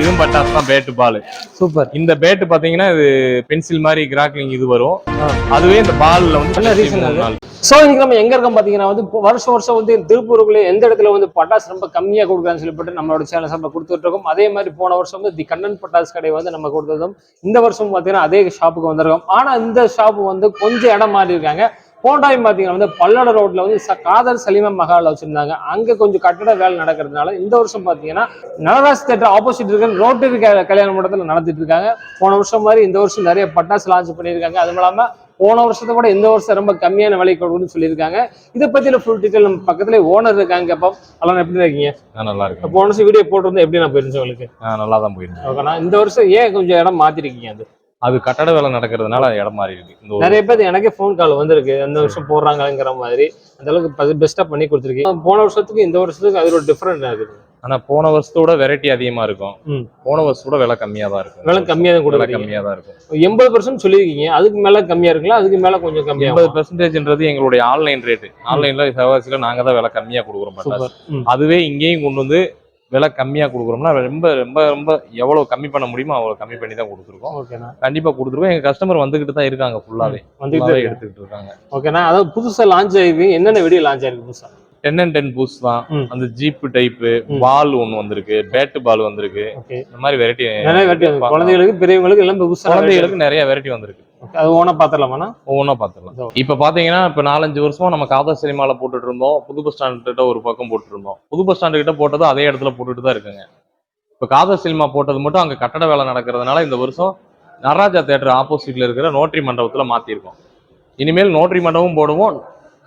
இதுவும் பட்டாசு தான் பேட்டு பால். சூப்பர். இந்த பேட்டு பாத்தீங்கன்னா இது பென்சில் மாதிரி கிராக்லிங் இது வரும். அதுவே இந்த பால்ல வந்து அது? நாள். சோ இன்னைக்கு நம்ம எங்க இருக்கோம் பாத்தீங்கன்னா வந்து வருஷம் வருஷம் வந்து திருப்பூருக்குள்ள எந்த இடத்துல வந்து பட்டாசு ரொம்ப கம்மியா கொடுக்குறான்னு சொல்லிட்டு நம்மளோட சேனல் நம்ம கொடுத்துட்டு இருக்கோம். அதே மாதிரி போன வருஷம் வந்து தி கண்ணன் பட்டாசு கடை வந்து நம்ம கொடுத்ததும் இந்த வருஷம் பாத்தீங்கன்னா அதே ஷாப்புக்கு வந்திருக்கோம். ஆனா இந்த ஷாப் வந்து கொஞ்சம் இடம் மாறி இருக்காங்க போன டைம் பாத்தீங்கன்னா வந்து பல்லட ரோட்ல வந்து காதர் சலீமா மஹால் வச்சிருந்தாங்க. அங்க கொஞ்சம் கட்டட வேலை நடக்கிறதுனால இந்த வருஷம் பாத்தீங்கன்னா நவராஜ் தேட்டர் ஆப்போசிட் இருக்கிற ரோட்டரி கல்யாண மண்டபத்தில் நடத்திட்டு இருக்காங்க. போன வருஷம் மாதிரி இந்த வருஷம் நிறைய பட்டாசு லான்ச் பண்ணியிருக்காங்க. அதுவும் இல்லாம போன வருஷத்தை விட இந்த வருஷம் ரொம்ப கம்மியான விலை கொடுக்குன்னு சொல்லியிருக்காங்க. இதை பத்தின ஃபுல் டீட்டெயில் நம்ம பக்கத்துல ஓனர் இருக்காங்க. அப்போ அதெல்லாம் எப்படி இருக்கீங்க? நல்லா இருக்கு போன வருஷம் வீடியோ போட்டிருந்தா எப்படி நான் போயிருந்தேன் உங்களுக்கு? நல்லா தான் போயிருந்தேன். ஓகேண்ணா. இந்த வருஷம் ஏன் கொஞ்சம் இடம் மாத்திருக்கீங்க அது? அது கட்டட வேலை நடக்கிறதுனால அது இடம் மாறி இருக்கு நிறைய பேர் எனக்கே ஃபோன் கால் வந்திருக்கு. இந்த வருஷம் போடுறாங்கங்கிற மாதிரி. அந்த அளவுக்கு பெஸ்டா பண்ணி கொடுத்துருக்கீங்க. போன வருஷத்துக்கு இந்த வருஷத்துக்கு அது ஒரு டிஃபரெண்ட் இருக்குது. ஆனா போன வருஷத்தோட வெரைட்டி அதிகமா இருக்கும். போன வருஷத்தோட விலை கம்மியா தான் இருக்கும். விலை கம்மியா தான் கொடுக்குறீங்க. கம்மியா தான் இருக்கும். எண்பது பர்சன்ட் சொல்லியிருக்கீங்க. அதுக்கு மேல கம்மியா இருக்குங்களா? அதுக்கு மேல கொஞ்சம் கம்மியா எண்பது பெர்சன்டேஜ்ன்றது எங்களுடைய ஆன்லைன் ரேட்டு ஆன்லைன்ல சிவகாசியில நாங்க தான் விலை கம்மியா கொடுக்குறோம் அதுவே இங்கேயும் கொண்டு வந்து விலை கம்மியா கொடுக்குறோம்னா ரொம்ப ரொம்ப ரொம்ப எவ்வளவு கம்மி பண்ண முடியுமோ அவ்வளவு கம்மி பண்ணி தான் கொடுத்துருக்கோம். ஓகேண்ணா. கண்டிப்பா கொடுத்துருக்கோம். எங்க கஸ்டமர் வந்துகிட்டு தான் இருக்காங்க ஃபுல்லாவே இருக்கு. எடுத்துக்கிட்டு இருக்காங்க. ஓகேண்ணா. அதாவது புதுசா லான்ச் ஆயிருக்கு என்னென்ன வீடியோ லான்ச் ஆயிருக்கு புதுசா? டென் அண்ட் டென் பூஸ் தான். அந்த ஜீப் டைப்பு. பால் ஒன்னு வந்திருக்கு. பேட்டு பால் வந்திருக்கு. இந்த மாதிரி வெரைட்டி நிறைய வெரைட்டி குழந்தைகளுக்கு பெரியவங்களுக்கு எல்லாம் குழந்தைகளுக்கு நிறைய வெரைட்டி வந்திருக்கு. அது ஓனா பாத்திரலாமாண்ணா ஒவ்வொன்றா பார்த்துக்கலாம் இப்ப பாத்தீங்கன்னா இப்ப நாலஞ்சு வருஷமா நம்ம காதல் சினிமால போட்டுட்டு இருந்தோம். புது பஸ் ஸ்டாண்ட் கிட்ட ஒரு பக்கம் போட்டுட்டு இருந்தோம். புது பஸ் ஸ்டாண்டு கிட்ட போட்டதும் அதே இடத்துல போட்டுட்டு தான் இருக்குங்க. இப்ப காதல் சினிமா போட்டது மட்டும் அங்க கட்டட வேலை நடக்கிறதுனால இந்த வருஷம் நடராஜா தேட்டர் ஆப்போசிட்ல இருக்கிற நோட்ரி மண்டபத்துல மாத்திருக்கோம். இனிமேல் நோட்ரி மண்டபமும் போடுவோம்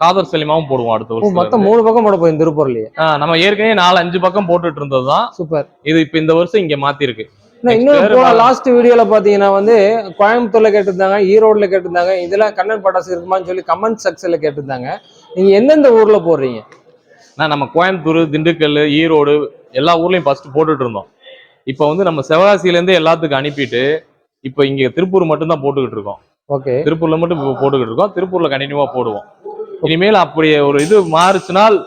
காதல் சினிமாவும் போடுவோம் அடுத்த வருஷம் மொத்தம் மூணு பக்கம் போட போய் திருப்பூர்லயே. நம்ம ஏற்கனவே நாலு அஞ்சு பக்கம் போட்டுட்டு இருந்ததுதான். சூப்பர். இது இப்ப இந்த வருஷம் இங்க மாத்திருக்கு. இன்னொரு வேற போன லாஸ்ட் வீடியோல பாத்தீங்கன்னா வந்து கோயம்புத்தூர்ல கேட்டிருந்தாங்க ஈரோடுல கேட்டிருந்தாங்க இதெல்லாம் கண்ணன் பட்டாசு இருக்குமான்னு சொல்லி கமெண்ட் செக்ஷன்ல கேட்டிருந்தாங்க. நீங்க எந்தெந்த ஊர்ல போடுறீங்க? நான் நம்ம கோயம்புத்தூர் திண்டுக்கல் ஈரோடு எல்லா ஊர்லயும் ஃபர்ஸ்ட் போட்டுட்டு இருந்தோம். இப்போ வந்து நம்ம சிவகாசியில இருந்து எல்லாத்துக்கும் அனுப்பிட்டு இப்போ இங்க திருப்பூர் மட்டும் தான் போட்டுக்கிட்டு இருக்கோம். ஓகே. திருப்பூர்ல மட்டும் போட்டுக்கிட்டு இருக்கோம். திருப்பூர்ல கண்டினியூவா போடுவோம். இனிமேல் அப்படி ஒரு இது மாறுச்சுனால்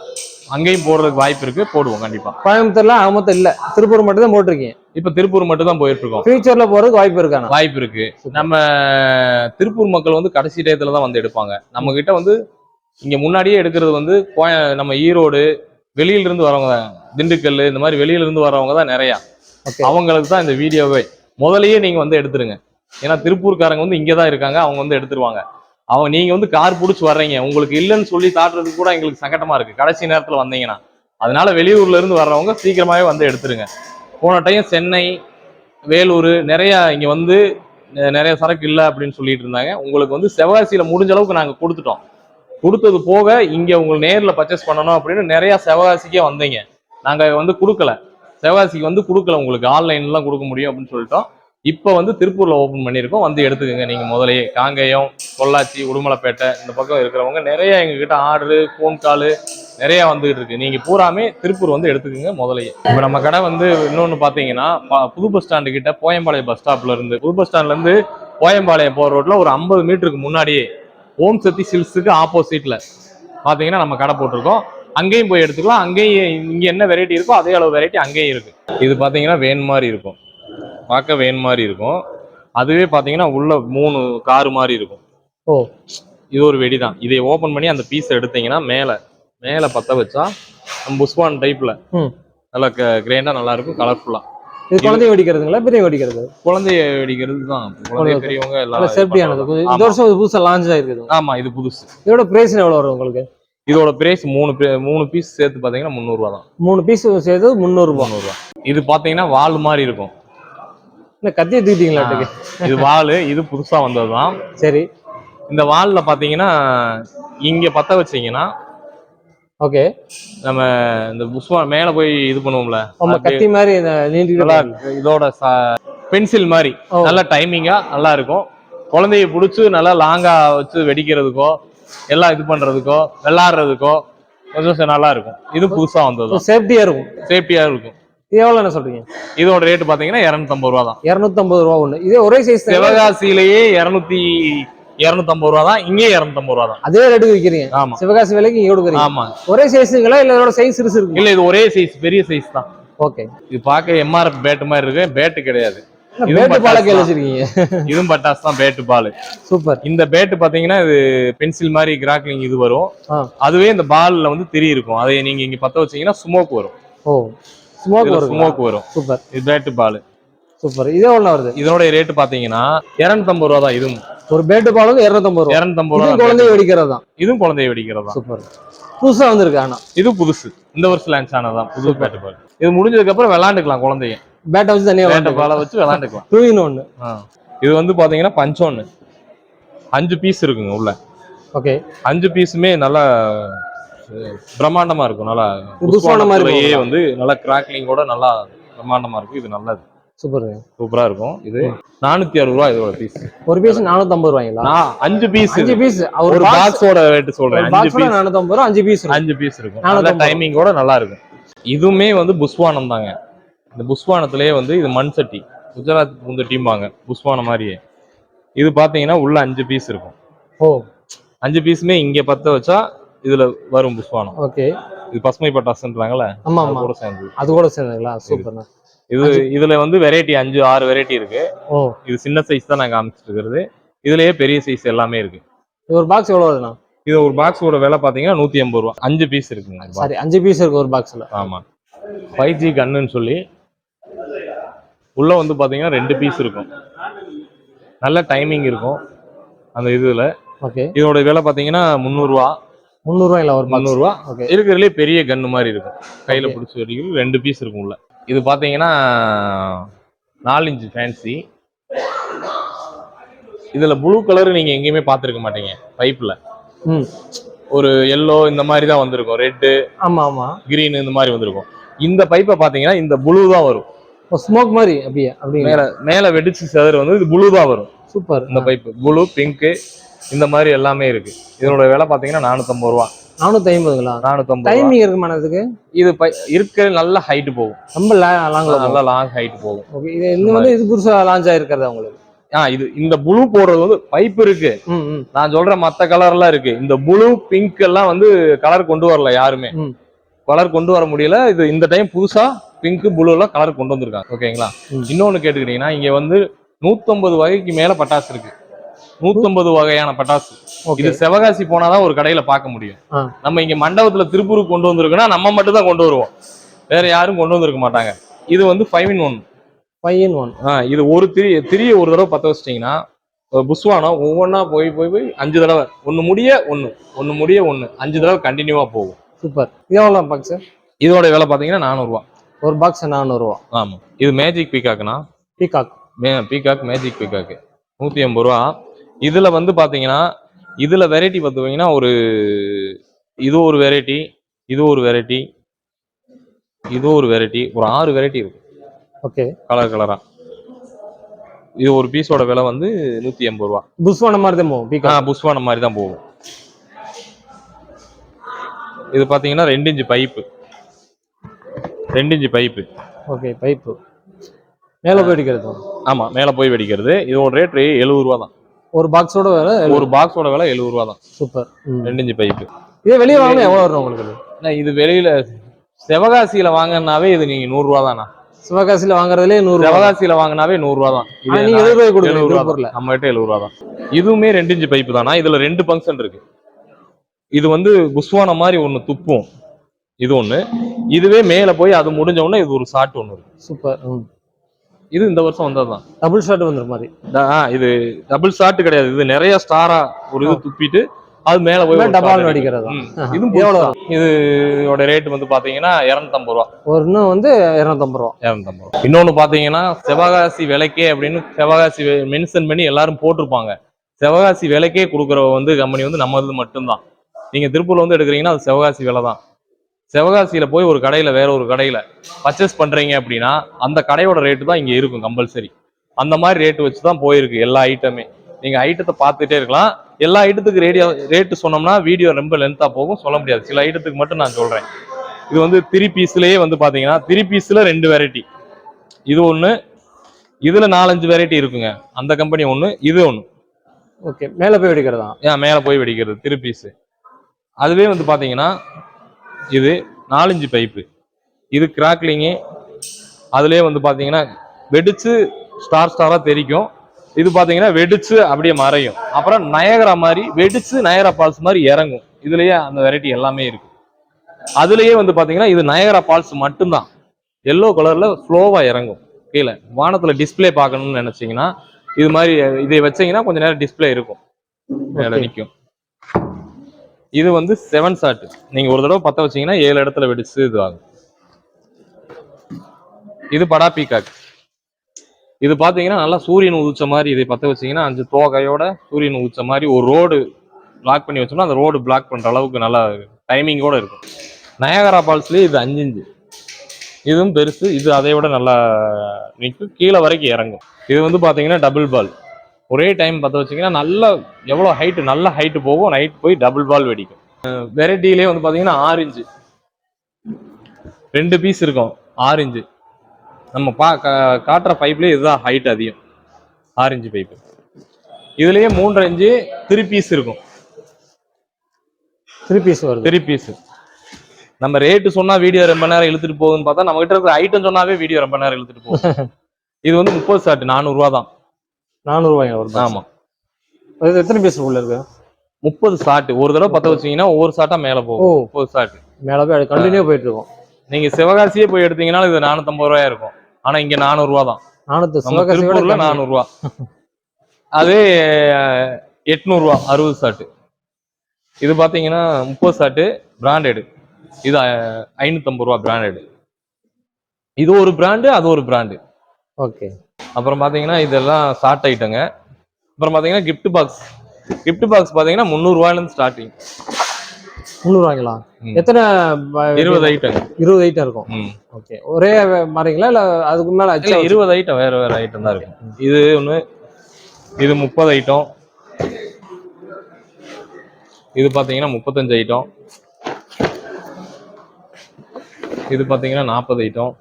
அங்கேயும் போடுறதுக்கு வாய்ப்பு இருக்கு போடுவோம் கண்டிப்பா. கோயம்புத்தூர்ல ஆமத்தம் இல்ல. திருப்பூர் மட்டும் தான் போட்டிருக்கீங்க. இப்ப திருப்பூர் மட்டும் தான் போயிட்டு இருக்கோம் ஃபியூச்சர்ல போறதுக்கு வாய்ப்பு இருக்கானா வாய்ப்பு இருக்கு நம்ம திருப்பூர் மக்கள் வந்து கடைசி டயத்துல தான் வந்து எடுப்பாங்க. நம்ம கிட்ட வந்து இங்க முன்னாடியே எடுக்கிறது வந்து நம்ம ஈரோடு வெளியில இருந்து வரவங்க திண்டுக்கல் இந்த மாதிரி வெளியில இருந்து வரவங்க தான் நிறைய. அவங்களுக்கு தான் இந்த வீடியோவே. முதல்லயே நீங்க வந்து எடுத்துருங்க. ஏன்னா திருப்பூர்காரங்க வந்து இங்கே தான் இருக்காங்க அவங்க வந்து எடுத்துருவாங்க. அவங்க நீங்க வந்து கார் பிடிச்சி வர்றீங்க. உங்களுக்கு இல்லைன்னு சொல்லி காட்டுறதுக்கு கூட எங்களுக்கு சங்கடமா இருக்கு. கடைசி நேரத்துல வந்தீங்கன்னா. அதனால வெளியூர்ல இருந்து வர்றவங்க சீக்கிரமாவே வந்து எடுத்துருங்க. போன டைம் சென்னை வேலூர் நிறைய இங்கே வந்து நிறைய சரக்கு இல்லை அப்படின்னு சொல்லிட்டு இருந்தாங்க. உங்களுக்கு வந்து செவகாசியில் முடிஞ்ச அளவுக்கு நாங்கள் கொடுத்துட்டோம். கொடுத்தது போக இங்கே உங்களுக்கு நேரில் பர்ச்சேஸ் பண்ணணும் அப்படின்னு நிறையா செவகாசிக்கே வந்தீங்க. நாங்கள் வந்து கொடுக்கல. செவகாசிக்கு வந்து கொடுக்கல. உங்களுக்கு ஆன்லைன்லாம் கொடுக்க முடியும் அப்படின்னு சொல்லிட்டோம். இப்போ வந்து திருப்பூர்ல ஓப்பன் பண்ணியிருக்கோம். வந்து எடுத்துக்கோங்க. நீங்க முதலையே காங்கேயம் பொள்ளாச்சி உடுமலைப்பேட்டை இந்த பக்கம் இருக்கிறவங்க நிறைய எங்ககிட்ட ஆர்டரு ஃபோன் காலு நிறைய வந்துகிட்டு இருக்கு. நீங்க பூராமே திருப்பூர் வந்து எடுத்துக்கோங்க முதலையே இப்போ நம்ம கடை வந்து இன்னொன்று பார்த்தீங்கன்னா புது பஸ் ஸ்டாண்டு கிட்ட போயம்பாளையம் பஸ் ஸ்டாப்ல இருந்து. புது பஸ் ஸ்டாண்ட்ல இருந்து போயம்பாளையம் போற ரோட்ல ஒரு ஐம்பது மீட்டருக்கு முன்னாடியே ஓம் சக்தி சில்ஸுக்கு ஆப்போசிட்ல பாத்தீங்கன்னா நம்ம கடை போட்டிருக்கோம். அங்கேயும் போய் எடுத்துக்கலாம். அங்கேயும் இங்க என்ன வெரைட்டி இருக்கோ அதே அளவு வெரைட்டி அங்கேயும் இருக்கு. இது பாத்தீங்கன்னா வேன் மாதிரி இருக்கும். பார்க்க வேன் மாதிரி இருக்கும். அதுவே பாத்தீங்கன்னா உள்ள மூணு கார் மாதிரி இருக்கும். ஓ. இது ஒரு வெடி தான் இதை ஓபன் பண்ணி அந்த பீஸ் எடுத்தீங்கன்னா மேல மேல பத்த வச்சா நம்ம புஷ்வான் டைப்ல ம். நல்லா கிரேண்டா நல்லா இருக்கும் கலர்ஃபுல்லா இது குழந்தைய வெடிக்கிறதுங்களா பெரிய வெடிக்கிறது? குழந்தைய வெடிக்கிறது தான். அவ்வளவு பெரியவங்க எல்லாம் சேஃப்டியானது இந்த. வருஷம் இது புதுசா லான்ச் ஆயிருக்குது ஆமா இது புதுசு. இதோட பிரைஸ் எவ்வளவு வரும் உங்களுக்கு? இதோட பிரைஸ் மூணு மூணு பீஸ் சேர்த்து பாத்தீங்கன்னா முந்நூறுவா தான் மூணு பீஸ் சேர்த்து முந்நூறு ரூபாய் முந்நூறுவா இது பாத்தீங்கன்னா வால் மாதிரி இருக்கும். இந்த கத்தியை தூக்கிட்டீங்களாட்டுக்கு இது வால் இது புதுசா வந்ததுதான். சரி. இந்த வால்ல பாத்தீங்கன்னா இங்க பத்த வச்சீங்கன்னா ஓகே. நம்ம இந்த புஷ்வா மேல போய் இது பண்ணுவோம்ல. அப்படியே கத்தி மாதிரி இதோட பென்சில் மாதிரி. நல்ல டைமிங்கா நல்லா இருக்கும். குழந்தைய பிடிச்சி நல்லா லாங்கா வச்சு வெடிக்கிறதுக்கோ எல்லாம் இது பண்றதுக்கோ விளாடுறதுக்கோ கொஞ்சம் நல்லா இருக்கும். இது புதுசா வந்தது சேஃப்டியா இருக்கும். சேஃப்டியா இருக்கும். இது எவ்வளவு என்ன சொல்றீங்க? இதோட ரேட் பாத்தீங்கன்னா இருநூத்தம்பது ரூபா தான் இருநூத்தம்பது ரூபா ஒண்ணு. இதே ஒரே சைஸ் சிவகாசியிலேயே இருநூத்தி இருநூத்தம்பது ரூபா தான் இங்கே இருநூத்தம்பது ரூபா தான் அதே ரேட்டுக்கு விக்கிறீங்க? ஆமா. சிவகாசி விலைக்கு இங்க கொடுக்குறீங்க? ஆமா. ஒரே சைஸுங்களா இல்ல இதோட சைஸ் இருக்கு இல்ல இது ஒரே சைஸ் பெரிய சைஸ் தான். ஓகே. இது பார்க்க எம்ஆர்எஃப் பேட்டு மாதிரி இருக்கு. பேட்டு கிடையாது. பேட்டு பால பட்டாசு கையில் தான். வச்சிருக்கீங்க? இதுவும் பட்டாசு தான் பேட்டு பால். சூப்பர். இந்த பேட்டு பாத்தீங்கன்னா இது பென்சில் மாதிரி கிராக்லிங் இது வரும். அதுவே இந்த பால்ல வந்து திரி இருக்கும். அதை நீங்க இங்க பத்த வச்சீங்கன்னா ஸ்மோக் வரும். ஓ. ஸ்மோக் வரும் ஸ்மோக் வரும். சூப்பர் இது பேட்டு பால் சூப்பர் இதே ஒண்ணு வருது. இதோட ரேட்டு பாத்தீங்கன்னா இருநூத்தம்பது ரூபா தான் இதுவும். ஒரு பேட்டு பால் வந்து இருநூத்தம்பது ரூபா. இருநூத்தம்பது ரூபா குழந்தை வெடிக்கிறது தான் இதுவும் குழந்தைய வெடிக்கிறது தான் சூப்பர் புதுசா வந்திருக்கு ஆனா. இது புதுசு. இந்த வருஷம் லான்ச் ஆனதான் புது பேட்டு பால் இது முடிஞ்சதுக்கு அப்புறம் விளாண்டுக்கலாம் குழந்தைங்க பேட்டை வச்சு தனியா பேட்டை பாலை வச்சு விளாண்டுக்கலாம். டூ இன் ஒன்னு. இது வந்து பாத்தீங்கன்னா பஞ்சொன்னு அஞ்சு பீஸ் இருக்குங்க உள்ள. ஓகே அஞ்சு பீஸுமே நல்லா பிரம்மாண்டமா இருக்கும். நல்லா புதுசான மாதிரி புஷ்வானத்திலேயே போகலாம். வந்து நல்லா கிராக்லிங் கூட நல்லா பிரம்மாண்டமா இருக்கும் இது நல்லது. சூப்பர் சூப்பரா இருக்கும். இது நானூத்தி அறுபது ரூபா இதோட பீஸ் ஒரு பீஸ் நானூத்தம்பது ரூபாய்ங்களா? நான் அஞ்சு பீஸ் அஞ்சு பீஸ் ஒரு பாக்ஸ் பாக்ஸோட ரேட்டு சொல்றேன். அஞ்சு பீஸ் நானூத்தம்பது ரூபா அஞ்சு பீஸ் அஞ்சு பீஸ் இருக்கும். நானூத்தி நல்ல ஐம்பது. டைமிங் கூட நல்லா இருக்கும். இதுவுமே வந்து புஷ்வானம் தாங்க. இந்த புஷ்வானத்திலேயே வந்து இது மண் சட்டி குஜராத் பூந்த டீம்பாங்க. புஷ்வானம் மாதிரியே. இது பாத்தீங்கன்னா உள்ள அஞ்சு பீஸ் இருக்கும். ஓ. அஞ்சு பீஸுமே இங்க பத்த வச்சா இதுல வரும் புஷ்வானம். ஓகே. இது பசுமை பட்டாசுன்றாங்கல்ல? ஆமா ஆமா. கூட சேர்ந்து அது கூட சேர்ந்துங்களா சூப்பர்ண்ணா. இது இதுல வந்து வெரைட்டி அஞ்சு ஆறு வெரைட்டி இருக்கு. ஓ. இது சின்ன சைஸ் தான் நான் காமிச்சிட்டு இருக்கிறது. இதுலயே பெரிய சைஸ் எல்லாமே இருக்கு. இது ஒரு பாக்ஸ் எவ்வளவு வருதுண்ணா? இது ஒரு பாக்ஸோட விலை பாத்தீங்கன்னா நூத்தி எண்பது ரூபா. அஞ்சு பீஸ் இருக்குங்க. சாரி அஞ்சு பீஸ் இருக்கு ஒரு பாக்ஸ்ல ஆமா. ஃபைவ் ஜி கன்னுன்னு சொல்லி உள்ள வந்து பாத்தீங்கன்னா ரெண்டு பீஸ் இருக்கும். நல்ல டைமிங் இருக்கும் அந்த இதுல. ஓகே. இதோட விலை பாத்தீங்கன்னா முந்நூறுரூவா முந்நூறுவாயில ஒரு முந்நூறுரூவா ஓகே இருக்கிறதுலே பெரிய கன்னு மாதிரி இருக்கும். கையில. பிடிச்சி வரைக்கும் ரெண்டு பீஸ் இருக்கும் உள்ள. இது பாத்தீங்கன்னா நாலு இன்ச்சு ஃபேன்சி இதுல ப்ளூ கலர் நீங்க எங்கேயுமே பார்த்திருக்க மாட்டீங்க. பைப்ல ம். ஒரு எல்லோ இந்த மாதிரி தான் வந்திருக்கும். ரெட்டு ஆமா ஆமா. கிரீன் இந்த மாதிரி வந்திருக்கும். இந்த பைப்பை பாத்தீங்கன்னா இந்த ப்ளூ தான் வரும். ஸ்மோக் மாதிரி அப்படியே அப்படியே. மேல மேல வெடிச்சு செதறு வந்து இது ப்ளூ தான் வரும். சூப்பர் இந்த பைப்பு ப்ளூ பிங்க் இந்த மாதிரி எல்லாமே இருக்கு. இதனோட விலை பாத்தீங்கன்னா நானூத்தம்பது ரூபா. நானூத்தி ஐம்பதுங்களா ரூபா. டைமிங் இருக்குமா இதுக்கு? இது பை- இருக்க நல்ல ஹைட் போகும். ரொம்ப லாங்ல நல்ல லாங் ஹைட் போகும். ஓகே இது இன்னும் வந்து இது புதுசா லான்ச் ஆயிருக்கிறது உங்களுக்கு? ஆ இது இந்த ப்ளூ போடுறது வந்து பைப் இருக்கு. நான் சொல்ற மத்த கலர் எல்லாம் இருக்கு. இந்த ப்ளூ பிங்க் எல்லாம் வந்து கலர் கொண்டு வரல யாருமே. கலர் கொண்டு வர முடியல. இது இந்த டைம் புதுசா பிங்க் ப்ளூ எல்லாம் கலர் கொண்டு வந்திருக்காங்க. ஓகேங்களா. இன்னொன்னு கேட்டுக்கிட்டீங்கன்னா இங்க வந்து நூத்தம்பது வகைக்கு மேல பட்டாசு இருக்கு. நூத்தம்பது வகையான பட்டாசு. இது சிவகாசி போனாதான் ஒரு கடையில பார்க்க முடியும். நம்ம இங்க மண்டபத்துல திருப்பூருக்கு கொண்டு வந்திருக்கோம்னா நம்ம மட்டும் தான் கொண்டு வருவோம். வேற யாரும் கொண்டு வந்திருக்க மாட்டாங்க. இது வந்து five in one five in one இது ஒரு திரி திரியை ஒரு தடவை பத்த வச்சிட்டீங்கன்னா ஒரு புஷ்வானம் ஒவ்வொன்றா போய் போய் போய் அஞ்சு தடவை. ஒன்று முடிய ஒன்று ஒன்று முடிய ஒன்று அஞ்சு தடவை கண்டினியூவாக போகும். சூப்பர் இது எவ்வளோ பாக்ஸ் இதோட விலை பார்த்தீங்கன்னா நானூறுரூவா ஒரு பாக்ஸ் நானூறுவா. ஆமாம் இது மேஜிக் பீகாக்னா பீகாக் மே பீகாக் மேஜிக் பீகாக்கு நூற்றி எண்பது ரூபா. இதில் வந்து பார்த்தீங்கன்னா இதில் வெரைட்டி பார்த்துக்கிங்கன்னா ஒரு இது ஒரு வெரைட்டி இது ஒரு வெரைட்டி இது ஒரு வெரைட்டி ஒரு ஆறு வெரைட்டி இருக்கு. ஓகே கலர் கலரா இது ஒரு பீஸோட விலை வந்து நூற்றி எண்பது ரூபா. புஷ்வான மாதிரி தான் போகும் ஆ பீகாக்? புஷ்வானம் மாதிரி தான் போகும். இது பாத்தீங்கன்னா ரெண்டு இன்ச்சு பைப்பு. ரெண்டு இன்ச்சு பைப்பு. Okay pipe. மேலே போய் அடிக்கிறது ஆமா மேல போய் வெடிக்கிறது. இதோட ரேட் எழுபது ரூபா தான் ஒரு பாக்ஸோட வேலை ஒரு பாக்ஸோட விலை எழுபது ரூபா தான் சூப்பர். ரெண்டு இன்ச்சு பைப்பு இதே வெளியே வாங்கினா எவ்வளோ வரும் உங்களுக்கு இது? வெளியில சிவகாசியில வாங்கினாவே இது நீங்க நூறு ரூபா தானா சிவகாசியில் வாங்குறதுலே நூறு சிவகாசியில வாங்கினாவே நூறு ரூபா தான் நீங்க எழுபது ரூபாய் எழுபது ரூபா தான். நம்ம கிட்ட எழுபது ரூபா தான் இதுவுமே ரெண்டு இன்ச்சு பைப்பு தானா இதுல ரெண்டு ஃபங்க்ஷன் இருக்கு. இது வந்து புஷ்வானம் மாதிரி ஒண்ணு துப்பும். இது ஒண்ணு. இதுவே மேல போய் அது முடிஞ்ச உடனே இது ஒரு ஷாட் ஒண்ணு இருக்கு. சூப்பர். இது இந்த வருஷம் வந்ததுதான். டபுள் ஷாட் வந்துரு மாதிரி. ஆ, இது டபுள் ஷாட் கிடையாது. இது நிறைய ஸ்டாரா ஒரு இது துப்பிட்டு அது மேல போய் டபால் அடிக்கிறது. இதுவும் எவ்வளவு தான். இதோட ரேட் வந்து பாத்தீங்கன்னா இருநூத்தம்பது ரூபா. ஒரு இன்னும் வந்து இரநூத்தம்பது ரூபா. இரநூத்தம்பது ரூபா. இன்னொன்னு பாத்தீங்கன்னா சிவகாசி விலைக்கே அப்படின்னு சிவகாசி மென்ஷன் பண்ணி எல்லாரும் போட்டிருப்பாங்க. சிவகாசி விலைக்கே கொடுக்குற வந்து கம்பெனி வந்து நம்ம இது மட்டும்தான். நீங்க திருப்பூர்ல வந்து எடுக்கிறீங்கன்னா அது சிவகாசி விலை தான் சிவகாசியில போய் ஒரு கடையில வேற ஒரு கடையில பர்ச்சேஸ் பண்றீங்க அப்படின்னா அந்த கடையோட ரேட்டு தான் இங்க இருக்கும் கம்பல்சரி அந்த மாதிரி ரேட்டு வச்சு தான் போயிருக்கு எல்லா ஐட்டமே நீங்க ஐட்டத்தை பார்த்துட்டே இருக்கலாம். எல்லா ஐட்டத்துக்கு ரேடியோ ரேட்டு சொன்னோம்னா வீடியோ ரொம்ப லென்த்தா போகும் சொல்ல முடியாது. சில ஐட்டத்துக்கு மட்டும் நான் சொல்றேன். இது வந்து த்ரீ பீஸ்லயே வந்து பாத்தீங்கன்னா த்ரீ பீஸ்ல ரெண்டு வெரைட்டி இது ஒண்ணு இதுல நாலஞ்சு வெரைட்டி இருக்குங்க. அந்த கம்பெனி ஒண்ணு இது ஒண்ணு. ஓகே மேலே போய் அடிக்கிறதா ஏன் மேல போய் வெடிக்கிறது த்ரீ பீஸ் அதுவே வந்து பாத்தீங்கன்னா இது நாலஞ்சு பைப்பு இது கிராக்லிங்கு அதுலயே வந்து பாத்தீங்கன்னா வெடிச்சு ஸ்டார் ஸ்டாரா தெரிக்கும். இது பாத்தீங்கன்னா வெடிச்சு அப்படியே மறையும். அப்புறம் நயகரா மாதிரி வெடிச்சு நயகரா பால்ஸ் மாதிரி இறங்கும். இதுலயே அந்த வெரைட்டி எல்லாமே இருக்கு. அதுலயே வந்து பாத்தீங்கன்னா இது நயகரா பால்ஸ் மட்டும்தான். எல்லோ கலர்ல ஸ்லோவா இறங்கும். கீழே. வானத்துல டிஸ்ப்ளே பார்க்கணும்னு நினைச்சீங்கன்னா இது மாதிரி இதை வச்சீங்கன்னா கொஞ்ச நேரம் டிஸ்ப்ளே இருக்கும். நிக்கும். இது வந்து செவன் ஷாட் நீங்க ஒரு தடவை பத்த வச்சீங்கன்னா ஏழு இடத்துல வெடிச்சு இது ஆகும் இது படா பீகாக். இது பாத்தீங்கன்னா நல்லா சூரியன் உதிச்ச மாதிரி இதை பத்த வச்சீங்கன்னா அஞ்சு தோகையோட சூரியன் உதிச்ச மாதிரி ஒரு ரோடு பிளாக் பண்ணி வச்சோம்னா அந்த ரோடு பிளாக் பண்ற அளவுக்கு நல்லா டைமிங்கோட இருக்கும். நயகரா ஃபால்ஸ்லயே இது அஞ்சு இன்ச்சு. இதுவும் பெருசு. இது அதை விட நல்லா நிற்கும் கீழே வரைக்கும் இறங்கும். இது வந்து பாத்தீங்கன்னா டபுள் பால் ஒரே டைம் பத்த வச்சீங்கன்னா நல்ல எவ்வளோ ஹைட்டு நல்ல ஹைட்டு போகும் நைட் போய் டபுள் பால் வெடிக்கும். வெரைட்டிலே வந்து பாத்தீங்கன்னா ஆறு இன்ச்சு ரெண்டு பீஸ் இருக்கும் இன்ச்சு நம்ம பா காட்டுற பைப்லேயே இதுதான் ஹைட் அதிகம். இன்ச்சு பைப்பு இதுலயே மூன்றரை இன்ச்சு த்ரீ பீஸ் இருக்கும். த்ரீ பீஸ் வருது. த்ரீ பீஸ் நம்ம ரேட்டு சொன்னா வீடியோ ரொம்ப நேரம் இழுத்துட்டு போகுதுன்னு பார்த்தா நம்ம கிட்ட இருக்கிற ஐட்டம் சொன்னாவே வீடியோ ரொம்ப நேரம் இழுத்துட்டு போகும். இது வந்து முப்பது ஷாட் நானூறுரூவா தான் நானூறுவாங்க ஒரு box. ஆமா. அது எத்தனை பீஸ் உள்ள இருக்கு? முப்பது ஷாட் ஒரு தடவை பத்த வச்சீங்கன்னா ஒவ்வொரு ஷாட்டா மேல போகும். முப்பது ஷாட் மேல போய் கண்டினியூ போயிட்டு இருக்கும். நீங்க சிவகாசியே போய் எடுத்தீங்கன்னா இது நானூத்தம்பது ரூபாயா இருக்கும். ஆனா இங்க நானூறு ரூபா தான். நானூத்தி சிவகாசியோட திருப்பூர்ல கம்மி. நானூறு ரூபா. அதே எட்நூறு ரூபா அறுபது ஷாட்டு இது பாத்தீங்கன்னா முப்பது ஷாட்டு பிராண்டடு இது ஐநூத்தம்பது ரூபா பிராண்டடு இது ஒரு பிராண்டு அது ஒரு பிராண்டு ஓகே அப்புறம் பாத்தீங்கன்னா இதெல்லாம் ஷார்ட் ஐட்டங்க அப்புறம் பாத்தீங்கன்னா gift பாக்ஸ் gift பாக்ஸ் பாத்தீங்கன்னா முந்நூறுவாயில இருந்து ஸ்டார்டிங் முந்நூறுவாங்களா. எத்தனை இருபது ஐட்டங்க இருபது ஐட்டம் இருக்கும். ஓகே. ஒரே மாதிரிங்களா இல்ல அதுக்கு அச்சா இருபது ஐட்டம் வேற வேற ஐட்டம் தான் இருக்கும் இது ஒண்ணு இது முப்பது ஐட்டம் இது பாத்தீங்கன்னா முப்பத்தஞ்சு ஐட்டம் இது பாத்தீங்கன்னா நாற்பது ஐட்டம்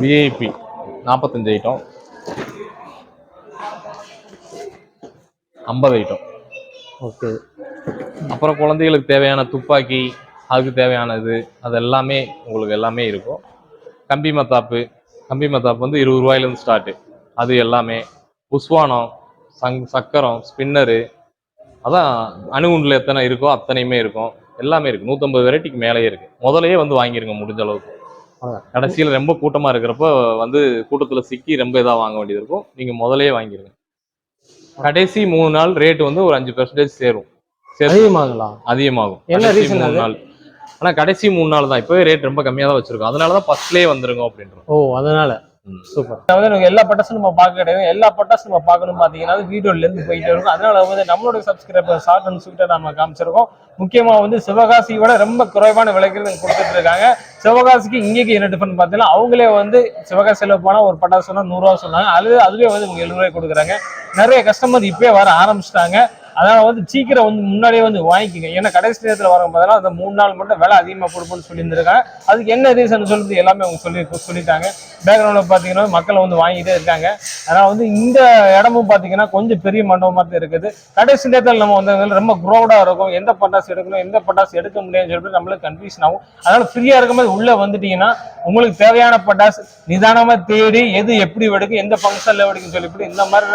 விஐபி நாற்பத்தஞ்சு ஐட்டம் ஐம்பது ஐட்டம் ஓகே. அப்புறம் குழந்தைகளுக்கு தேவையான துப்பாக்கி அதுக்கு தேவையானது அது எல்லாமே உங்களுக்கு எல்லாமே இருக்கும். கம்பி மத்தாப்பு கம்பி மத்தாப்பு வந்து இருபது ரூபாயிலேருந்து ஸ்டார்ட்டு அது எல்லாமே. புஸ்வானம் சங் சக்கரம் ஸ்பின்னரு அதான் அணுகுண்டில் எத்தனை இருக்கோ அத்தனையுமே இருக்கும். எல்லாமே இருக்கு. நூற்றம்பது வெரைட்டிக்கு மேலேயே இருக்கு. முதலையே வந்து வாங்கிருங்க முடிஞ்ச அளவுக்கு. கடைசியில் ரொம்ப கூட்டமாக இருக்கிறப்போ வந்து கூட்டத்தில் சிக்கி ரொம்ப இதாக வாங்க வேண்டியது இருக்கும். நீங்கள் முதலையே வாங்கிருங்க. கடைசி மூணு நாள் ரேட் வந்து ஒரு அஞ்சு பெர்சன்டேஜ் சேரும். அதிகமாங்களா அதிகமாகும். என்ன reason மூணு? நாள். ஆனா கடைசி மூணு நாள் தான். இப்பவே ரேட் ரொம்ப கம்மியா தான் வச்சிருக்கோம். அதனால தான் ஃபர்ஸ்ட்லயே வந்துருங்க அப்படின்றோம். ஓ அதனால. சூப்பர். வந்து எல்லா பட்டாசும் நம்ம பார்க்க கிடையாது. எல்லா பட்டாசும் நம்ம பார்க்கணும் பார்த்தீங்கன்னா வீடியோல இருந்து போயிட்டே இருக்கும். அதனால வந்து நம்மளோட சப்ஸ்கிரைபர் ஷார்ட் அண்ட் ஸ்வீட்டா நம்ம காமிச்சிருக்கோம். முக்கியமா வந்து சிவகாசியோட ரொம்ப குறைவான விலைக்கு கொடுத்துட்டு இருக்காங்க. சிவகாசிக்கு இங்கேக்கு என்ன டிஃபன் பார்த்தீங்கன்னா அவங்களே வந்து சிவகாசியில் போனால் ஒரு பட்டாசு சொன்னால் நூறுரூவா சொன்னாங்க. அது அதுவே வந்து இவங்க எழுநூறுவாய் கொடுக்குறாங்க. நிறைய கஸ்டமர் இப்பயே வர ஆரம்பிச்சிட்டாங்க. அதனால வந்து சீக்கிரம் வந்து முன்னாடியே வந்து வாங்கிக்கோங்க. ஏன்னா கடைசி நேரத்தில் வரும் போதெல்லாம் அந்த மூணு நாள் மட்டும் விலை அதிகமாக கொடுப்போம்னு சொல்லியிருந்திருக்காங்க. அதுக்கு என்ன ரீசன் சொல்லிட்டு எல்லாமே அவங்க சொல்லி சொல்லிட்டாங்க. பேக்ரவுண்டில் பார்த்தீங்கன்னா மக்கள் வந்து வாங்கிட்டே இருக்காங்க. அதனால் வந்து இந்த இடமும் பார்த்தீங்கன்னா கொஞ்சம் பெரிய மண்டபமாக தான் இருக்குது. கடைசி நேரத்தில் நம்ம வந்து ரொம்ப க்ரௌடாக இருக்கும். எந்த பட்டாசு எடுக்கணும் எந்த பட்டாசு எடுக்க முடியாதுன்னு சொல்லிட்டு நம்மளுக்கு கன்ஃபியூஷன் ஆகும். அதனால் ஃப்ரீயாக இருக்கும்போது உள்ளே வந்துட்டீங்கன்னா உங்களுக்கு தேவையான பட்டாசு நிதானமாக தேடி எது எப்படி வெடிக்கும் எந்த ஃபங்க்ஷனில் வெடிக்கும் சொல்லிவிட்டு இந்த மாதிரி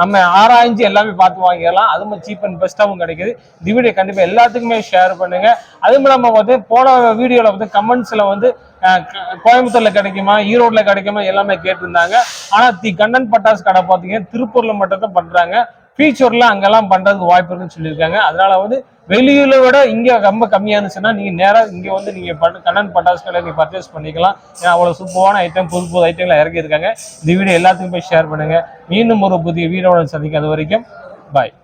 நம்ம ஆராய்ஞ்சு எல்லாமே பார்த்து வாங்கிடலாம். அதுவும் சீப் அண்ட் பெஸ்ட்டாகவும் கிடைக்குது. இந்த வீடியோ கண்டிப்பாக எல்லாத்துக்குமே ஷேர் பண்ணுங்க. அதுவும் இல்லாமல் வந்து போன வீடியோவில் வந்து கமெண்ட்ஸில் வந்து கோயம்புத்தூரில் கோயம்புத்தூர்ல கிடைக்குமா ஈரோட்ல கிடைக்குமா எல்லாமே கேட்டிருந்தாங்க. ஆனா தி கண்ணன் பட்டாசு கடை பார்த்தீங்கன்னா திருப்பூர்ல மட்டும் தான் பண்றாங்க ஃபியூச்சர்ல அங்கெல்லாம் பண்றதுக்கு வாய்ப்பு இருக்குன்னு சொல்லியிருக்காங்க. அதனால வந்து வெளியில விட இங்க ரொம்ப கம்மியா இருந்துச்சுன்னா நீங்க நேரா இங்க வந்து நீங்க கண்ணன் பட்டாசுகளை நீங்க பர்ச்சேஸ் பண்ணிக்கலாம். ஏன்னா அவ்வளவு சூப்பரான ஐட்டம் புது புது ஐட்டங்களை இறக்கி இருக்காங்க இந்த வீடியோ எல்லாத்துக்கும் போய் ஷேர் பண்ணுங்க. மீண்டும் ஒரு புதிய வீடியோட சந்திக்காத வரைக்கும் பாய்